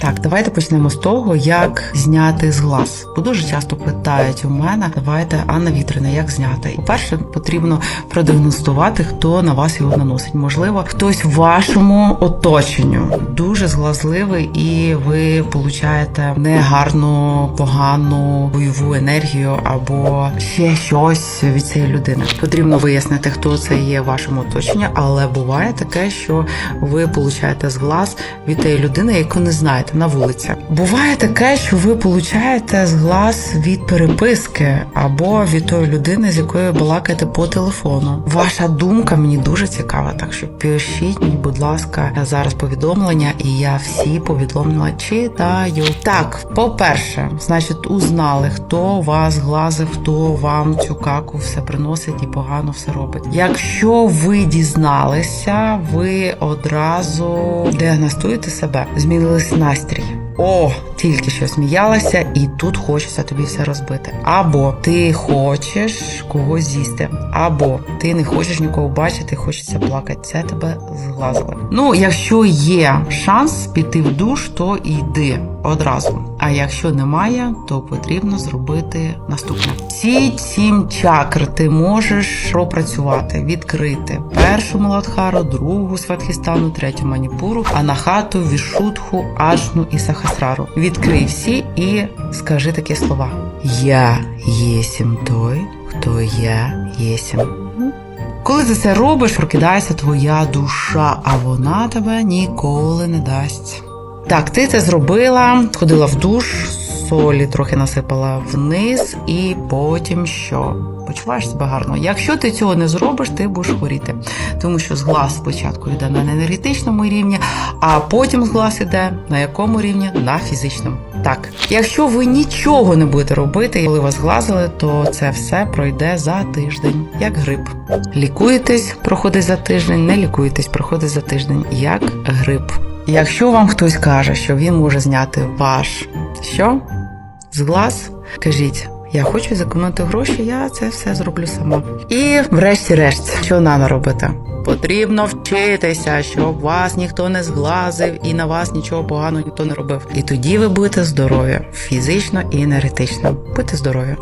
Так, давайте почнемо з того, як зняти з глаз. Бо дуже часто питають у мене, давайте Анна Вітрина, як зняти. По-перше, потрібно продиагностувати, хто на вас його наносить. Можливо, хтось в вашому оточенню дуже зглазливий, і ви получаєте негарну, погану бойову енергію або ще щось від цієї людини. Потрібно вияснити, хто це є в вашому оточенні, але буває таке, що ви получаєте з глаз від тієї людини, яку не знаєте на вулиці. Буває таке, що ви получаєте з глаз від переписки або від тої людини, з якою балакаєте по телефону. Ваша думка мені дуже цікава, так що пишіть мені, будь ласка, зараз повідомлення, і я всі повідомлення читаю. Так, по-перше, значить, узнали, хто вас глазив, хто вам цю каку все приносить і погано все робить. Якщо ви дізналися, ви одразу діагностуєте себе, змінились настрій. О, тільки що сміялася, і тут хочеться тобі все розбити. Або ти хочеш когось з'їсти, або ти не хочеш нікого бачити, хочеться плакати. Це тебе зглазило. Ну, якщо є шанс піти в душ, то йди одразу. А якщо немає, то потрібно зробити наступне: ці сім чакр ти можеш пропрацювати, відкрити першу маладхару, другу сватхістану, третю маніпуру, анахату, вішутху, аджну і сахасрару. Відкрий всі і скажи такі слова: Я єсім той, хто я єсім. Коли ти це робиш, прокидається твоя душа, а вона тебе ніколи не дасть. Так, ти це зробила, сходила в душ, солі трохи насипала вниз, і потім що? Почуваєш себе гарно. Якщо ти цього не зробиш, ти будеш хворіти. Тому що з глаз спочатку йде на енергетичному рівні, а потім з глаз йде на якому рівні? На фізичному. Так, якщо ви нічого не будете робити, коли вас глазили, то це все пройде за тиждень, як грип. Лікуєтесь, проходить за тиждень, не лікуєтесь, проходить за тиждень, як грип. Якщо вам хтось каже, що він може зняти ваш що? З глаз, кажіть. Я хочу зекономити гроші, я це все зроблю сама. І врешті-решт, що треба робити? Потрібно вчитися, щоб вас ніхто не зглазив і на вас нічого поганого ніхто не робив. І тоді ви будете здорові фізично і енергетично. Будьте здорові.